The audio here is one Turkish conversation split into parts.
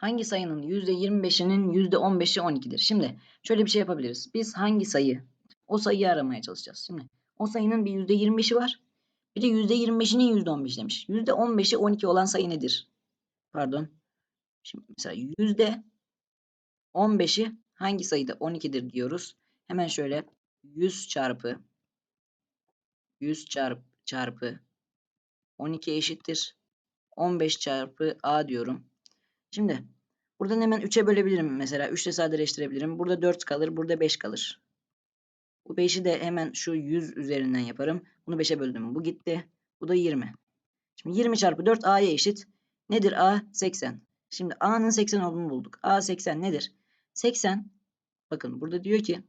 hangi sayının %25'inin %15'i 12'dir? Şimdi şöyle bir şey yapabiliriz. Biz hangi sayı? O sayıyı aramaya çalışacağız. Şimdi o sayının bir %25'i var. Bir de %25'inin %15 demiş. %15'i 12 olan sayı nedir? Pardon. Şimdi mesela yüzde 15'i hangi sayıda 12'dir diyoruz. Hemen şöyle 100 çarpı 100 çarpı çarpı 12 eşittir. 15 çarpı a diyorum. Şimdi buradan hemen 3'e bölebilirim mesela. 3 ile sadeleştirebilirim. Burada 4 kalır. Burada 5 kalır. Bu 5'i de hemen şu 100 üzerinden yaparım. Bunu 5'e böldüm. Bu gitti. Bu da 20. Şimdi 20 çarpı 4 a'ya eşit. Nedir a? 80. Şimdi a'nın 80 olduğunu bulduk. a 80 nedir? 80 bakın burada diyor ki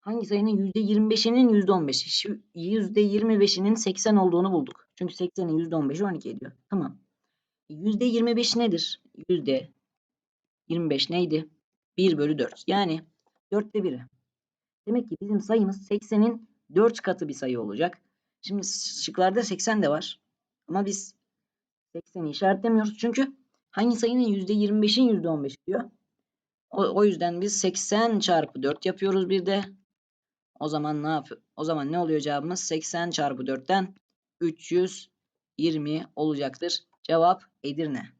hangi sayının %25'inin %15'i? Şu %25'inin 80 olduğunu bulduk. Çünkü 80'in %15'i 12 ediyor. Tamam. %25 nedir? %25 neydi? 1 bölü 4. Yani 4'te 1'i. Demek ki bizim sayımız 80'in 4 katı bir sayı olacak. Şimdi şıklarda 80 de var. Ama biz 80'i işaretlemiyoruz. Çünkü hangi sayının %25'in %15 diyor. O, o yüzden biz 80 çarpı 4 yapıyoruz bir de. O zaman ne yapıyor? O zaman ne oluyor cevabımız? 80 çarpı 4'ten 320 olacaktır. Cevap Edirne.